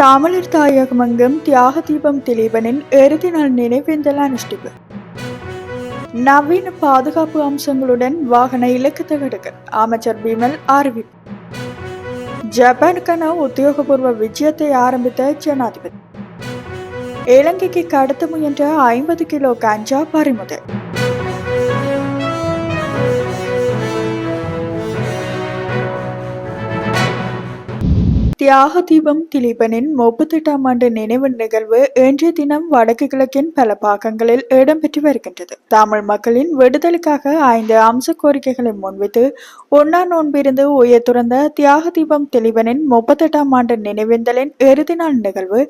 தமிழர் தாயகமெங்கும் தியாக தீபம் திலீபனின் இறுதி நாள் நினைவேந்தல் அனுஷ்டிப்பு. நவீன பாதுகாப்பு அம்சங்களுடன் வாகன இலக்கு தகடுகள் அமைச்சர் பிமல் அறிவிப்பு. ஜப்பானுக்கான உத்தியோகபூர்வ விஜயத்தை ஆரம்பித்த ஜனாதிபதி. இலங்கைக்கு கடத்த முயன்ற ஐம்பது கிலோ கஞ்சா பறிமுதல். தியாக தீபம் திலீபனின் முப்பத்தெட்டாம் ஆண்டு நினைவு நிகழ்வு இன்றைய தினம் வடக்கு கிழக்கின் பல பாகங்களில் இடம்பெற்று வருகின்றது. தமிழ் மக்களின் விடுதலைக்காக ஐந்து அம்ச கோரிக்கைகளை முன்வைத்து ஒன்னா நோன்பிருந்து உயர் துறந்த தியாக தீபம் திலீபனின் முப்பத்தெட்டாம் ஆண்டு நினைவேந்தலின் இறுதி நாள் நிகழ்வு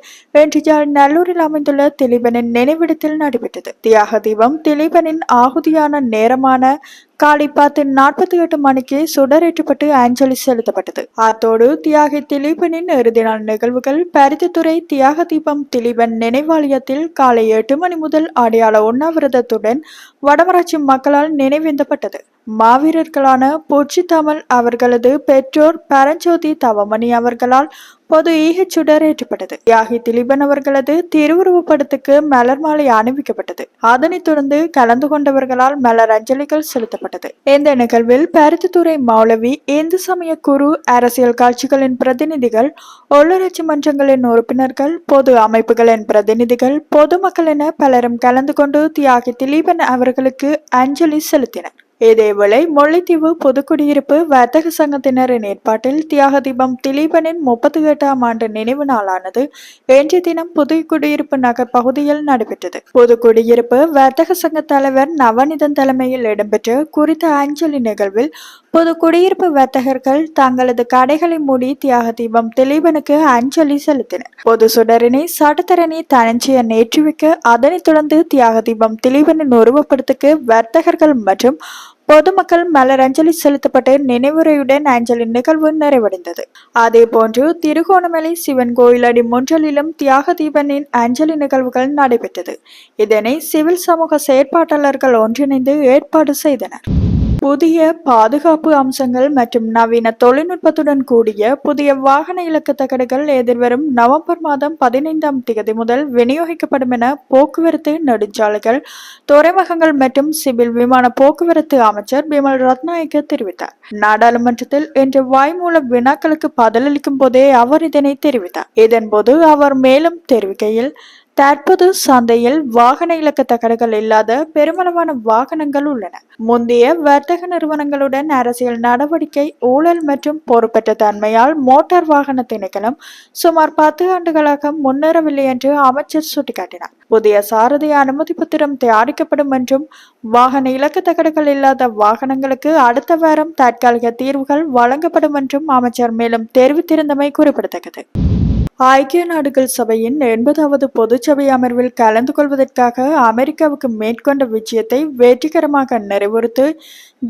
இன்று யாழ் நல்லூரில் அமைந்துள்ள திலீபனின் நினைவிடத்தில் நடைபெற்றது. தியாக தீபம் திலீபனின் ஆகுதியான நேரமான காலை பத்து நாற்பத்தி எட்டு மணிக்கு சுடரேற்றப்பட்டு அஞ்சலி செலுத்தப்பட்டது. அத்தோடு தியாகி திலீபனின் இறுதி நாள் நிகழ்வுகள் பருத்தித்துறை தியாக தீபம் திலீபன் நினைவாலயத்தில் காலை எட்டு மணி முதல் அடையாள உண்ணாவிரதத்துடன் வடமராட்சி மக்களால் நினைவேந்தப்பட்டது. மாவீரர்களான பொச்சி தமிழ் அவர்களது பெற்றோர் பரஞ்சோதி தவமணி அவர்களால் பொது ஈகச் சுடர் ஏற்றப்பட்டது தியாகி திலீபன் அவர்களது திருவுருவப்படத்துக்கு மலர் மாலை அணிவிக்கப்பட்டது. அதனைத் தொடர்ந்து கலந்து கொண்டவர்களால் மலர் அஞ்சலிகள் செலுத்தப்பட்டது. இந்த நிகழ்வில் பருத்தித்துறை மௌலவி இந்து சமய குரு அரசியல் கட்சிகளின் பிரதிநிதிகள் உள்ளூராட்சி மன்றங்களின் உறுப்பினர்கள் பொது அமைப்புகளின் பிரதிநிதிகள் பொதுமக்கள் என பலரும் கலந்து கொண்டு தியாகி திலீபன் அவர்களுக்கு அஞ்சலி செலுத்தினர். இதேவேளை முல்லைத்தீவு பொதுக்குடியிருப்பு வர்த்தக சங்கத்தினரின் ஏற்பாட்டில் தியாக தீபம் திலீபனின் முப்பத்தி எட்டாம் ஆண்டு நினைவு நாளானது இன்றைய தினம் புதுக்குடியிருப்பு நகர் பகுதியில் நடைபெற்றது. புதுக்குடியிருப்பு வர்த்தக சங்க தலைவர் நவநிதன் தலைமையில் இடம்பெற்ற குறித்த அஞ்சலி நிகழ்வில் பொது குடியிருப்பு வர்த்தகர்கள் தங்களது கடைகளை மூடி தியாக தீபம் திலீபனுக்கு அஞ்சலி செலுத்தினர். பொது சுடரினை சட்டத்தரணி தனஞ்சிய நேற்றுவிக்க அதனைத் தொடர்ந்து தியாக தீபம் திலீபனின் உருவப்படத்துக்கு வர்த்தகர்கள் மற்றும் பொதுமக்கள் மலர் அஞ்சலி நினைவுரையுடன் அஞ்சலி நிகழ்வு நிறைவடைந்தது. அதே போன்று திருகோணமலை சிவன் கோயில் அடி முன்றலிலும் தியாக தீபனின் அஞ்சலி நிகழ்வுகள் நடைபெற்றது. இதனை சிவில் சமூக செயற்பாட்டாளர்கள் ஒன்றிணைந்து ஏற்பாடு செய்தனர். புதிய பாதுகாப்பு அம்சங்கள் மற்றும் நவீன தொழில்நுட்பத்துடன் கூடிய புதிய வாகன இலக்கு தகடுகள் எதிர்வரும் நவம்பர் மாதம் பதினைந்தாம் தேதி முதல் விநியோகிக்கப்படும் என போக்குவரத்து நெடுஞ்சாலைகள் துறைமுகங்கள் மற்றும் சிவில் விமான போக்குவரத்து அமைச்சர் பிமல் ரத்நாயக்க தெரிவித்தார். நாடாளுமன்றத்தில் இன்று வாய்மூல வினாக்களுக்கு பதிலளிக்கும் போதே அவர் இதனை தெரிவித்தார். இதன்போது அவர் மேலும் தெரிவிக்கையில் தற்போது சந்தையில் வாகன இலக்க தகடுகள் இல்லாத பெருமளவான வாகனங்கள் உள்ளன. முந்தைய வர்த்தக நிறுவனங்களுடன் அரசியல் நடவடிக்கை ஊழல் மற்றும் பொறுப்பற்ற தன்மையால் மோட்டார் வாகன திணைக்களம் சுமார் பத்து ஆண்டுகளாக முன்னேறவில்லை என்று அமைச்சர் சுட்டிக்காட்டினார். புதிய சாரதி அனுமதி பத்திரம் தயாரிக்கப்படும் என்றும் வாகன இலக்க தகடுகள் இல்லாத வாகனங்களுக்கு அடுத்த வாரம் தற்காலிக தீர்வுகள் வழங்கப்படும் என்றும் அமைச்சர் மேலும் தெரிவித்திருந்தமை குறிப்பிடத்தக்கது. ஐக்கிய நாடுகள் சபையின் எண்பதாவது பொதுச்சபை அமர்வில் கலந்து கொள்வதற்காக அமெரிக்காவுக்கு மேற்கொண்ட விஜயத்தை வெற்றிகரமாக நிறைவுறுத்து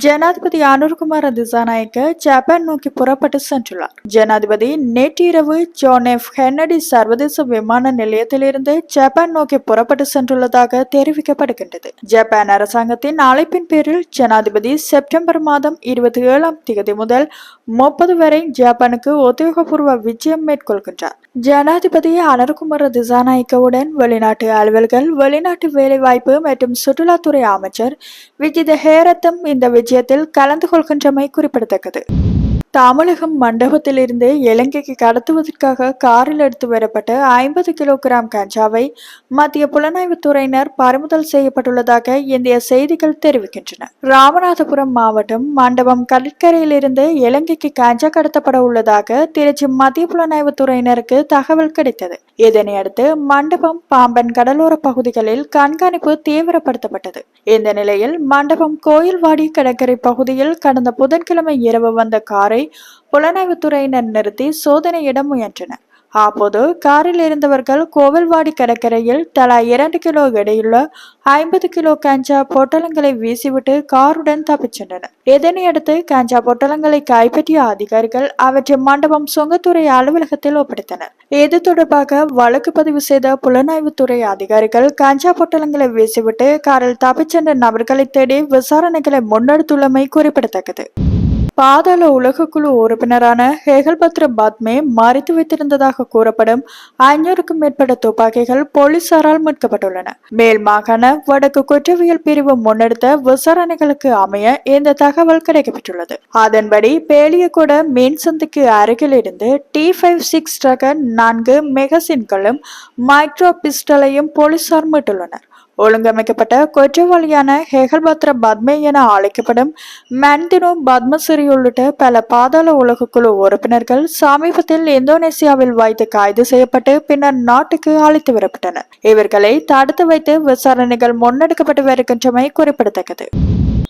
ஜனாதிபதி அனுர்குமார திசாநாயக்க ஜப்பான் நோக்கி புறப்பட்டு சென்றுள்ளார். ஜனாதிபதி நேற்றிரவு ஜோன் எஃப். ஹென்னடி சர்வதேச விமான நிலையத்திலிருந்து ஜப்பான் நோக்கி புறப்பட்டு சென்றுள்ளதாக தெரிவிக்கப்படுகின்றது. ஜப்பான் அரசாங்கத்தின் அழைப்பின் பேரில் ஜனாதிபதி செப்டம்பர் மாதம் இருபத்தி ஏழாம் தேதி முதல் முப்பது வரை ஜப்பானுக்கு உத்தியோகபூர்வ விஜயம் மேற்கொள்கின்றார். ஜனாதிபதி அனர்குமார திசாநாயக்கவுடன் வெளிநாட்டு அலுவல்கள் வெளிநாட்டு வேலைவாய்ப்பு மற்றும் சுற்றுலாத்துறை அமைச்சர் விஜித ஹேரத்தம் இந்த விஜயத்தில் கலந்து கொள்கின்றமை குறிப்பிடத்தக்கது. தமிழகம் மண்டபத்திலிருந்து இலங்கைக்கு கடத்துவதற்காக காரில் எடுத்து வரப்பட்ட ஐம்பது கிலோகிராம் கஞ்சாவை மத்திய புலனாய்வுத்துறையினர் பறிமுதல் செய்யப்பட்டுள்ளதாக இந்திய செய்திகள் தெரிவிக்கின்றன. ராமநாதபுரம் மாவட்டம் மண்டபம் கடற்கரையிலிருந்து இலங்கைக்கு கஞ்சா கடத்தப்பட உள்ளதாக திருச்சி மத்திய புலனாய்வுத்துறையினருக்கு தகவல் கிடைத்தது. இதனையடுத்து மண்டபம் பாம்பன் கடலோர பகுதிகளில் கண்காணிப்பு தீவிரப்படுத்தப்பட்டது. இந்த நிலையில் மண்டபம் கோயில்வாடி கடற்கரை பகுதியில் கடந்த புதன்கிழமை இரவு வந்த காரை புலனாய்வுத்துறையினர் நிறுத்தி சோதனையிட முயன்றனர். அப்போது காரில் இருந்தவர்கள் கோவில்வாடி கடற்கரையில் தலா இரண்டு கிலோ எடையுள்ள ஐம்பது கிலோ கஞ்சா பொட்டலங்களை வீசிவிட்டு காருடன் தப்பிச் சென்றனர் இதனையடுத்து கஞ்சா பொட்டலங்களை கைப்பற்றிய அதிகாரிகள் அவற்றை மண்டபம் சுங்கத்துறை அலுவலகத்தில் ஒப்படைத்தனர். இது தொடர்பாக வழக்கு பதிவு செய்த புலனாய்வுத்துறை அதிகாரிகள் கஞ்சா பொட்டலங்களை வீசிவிட்டு காரில் தப்பிச் சென்ற நபர்களை தேடி விசாரணைகளை முன்னெடுத்துள்ளமை குறிப்பிடத்தக்கது. பாதாள உலகக்குழு உறுப்பினரான ஹேகல்பத்ர பாத்மே மறைத்து வைத்திருந்ததாக கூறப்படும் ஐநூறுக்கும் மேற்பட்ட துப்பாக்கிகள் போலீசாரால் மீட்கப்பட்டுள்ளன. மேல் மாகாண வடக்கு குற்றவியல் பிரிவு முன்னெடுத்த விசாரணைகளுக்கு அமைய இந்த தகவல் கிடைக்கப்பட்டுள்ளது அதன்படி பேலியகொட மீன் சந்திக்கு அருகில் இருந்து டி ஃபைவ் சிக்ஸ் ரக நான்கு மெகசின்களும் மைக்ரோ பிஸ்டலையும் போலீசார் மீட்டுள்ளனர். ஒழுங்கமைக்கப்பட்ட குற்றவாளியான ஹெகல்பத்ர பத்மே என அழைக்கப்படும் மன்தினோ பத்மசிறி உள்ளிட்ட பல பாதாள உலக குழு உறுப்பினர்கள் சமீபத்தில் இந்தோனேசியாவில் வைத்து கைது செய்யப்பட்டு பின்னர் நாட்டுக்கு அழைத்து வரப்பட்டனர். இவர்களை தடுத்து வைத்து விசாரணைகள் முன்னெடுக்கப்பட்டு வருகின்றமை குறிப்பிடத்தக்கது.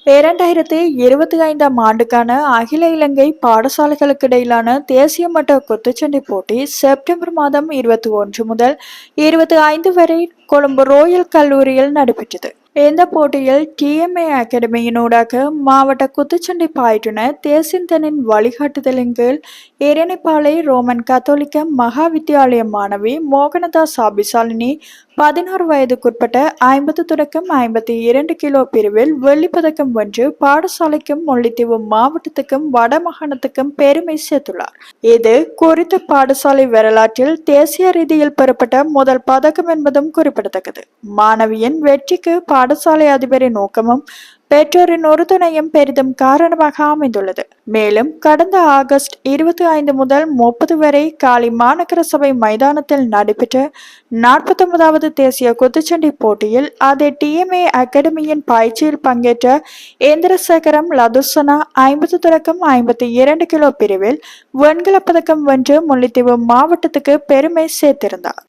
இரண்டாயிரத்தி இருபத்தி ஐந்தாம் ஆண்டுக்கான அகில இலங்கை பாடசாலைகளுக்கு இடையிலான தேசிய மட்ட குத்துச்சண்டை போட்டி செப்டம்பர் மாதம் இருபத்தி ஒன்று முதல் இருபத்தி ஐந்து வரை கொழும்பு ரோயல் கல்லூரியில் நடைபெற்றது. இந்த போட்டியில் டிஎம்ஏ அகாடமியினூடாக மாவட்ட குத்துச்சண்டை பயிற்றுனர் தேசிந்தனின் வழிகாட்டுதலின் கீழ் இரணிப்பாளை ரோமன் கத்தோலிக்க மகா வித்தியாலய மாணவி மோகனதாஸ் அபிசாலினி பதினாறு வயதுக்குட்பட்ட ஐம்பது தொடக்கம் ஐம்பத்தி இரண்டு கிலோ பிரிவில் வெள்ளிப்பதக்கம் வென்று பாடசாலைக்கும் முல்லைத்தீவு மாவட்டத்துக்கும் வடமாகாணத்துக்கும் பெருமை சேர்த்துள்ளார். இது குறித்த பாடசாலை வரலாற்றில் தேசிய ரீதியில் பெறப்பட்ட முதல் பதக்கம் என்பதும் குறிப்பிடத்தக்கது. மாணவியின் வெற்றிக்கு பாடசாலை அதிபரின் நோக்கமும் பெற்றோரின் உறுதுணையும் பெரிதும் காரணமாக அமைந்துள்ளது. மேலும் கடந்த ஆகஸ்ட் இருபத்தி ஐந்து முதல் முப்பது வரை காலி மாநகர சபை மைதானத்தில் நடைபெற்ற நாற்பத்தொன்பதாவது தேசிய குத்துச்சண்டை போட்டியில் அதே டிஎம்ஏ அகாடமியின் பயிற்சியில் பங்கேற்ற இந்திரசேகரம் லதுசனா ஐம்பது தொடக்கம் ஐம்பத்தி இரண்டு கிலோ பிரிவில் வெண்கலப் பதக்கம் வென்று முல்லைத்தீவு மாவட்டத்துக்கு பெருமை சேர்த்திருந்தார்.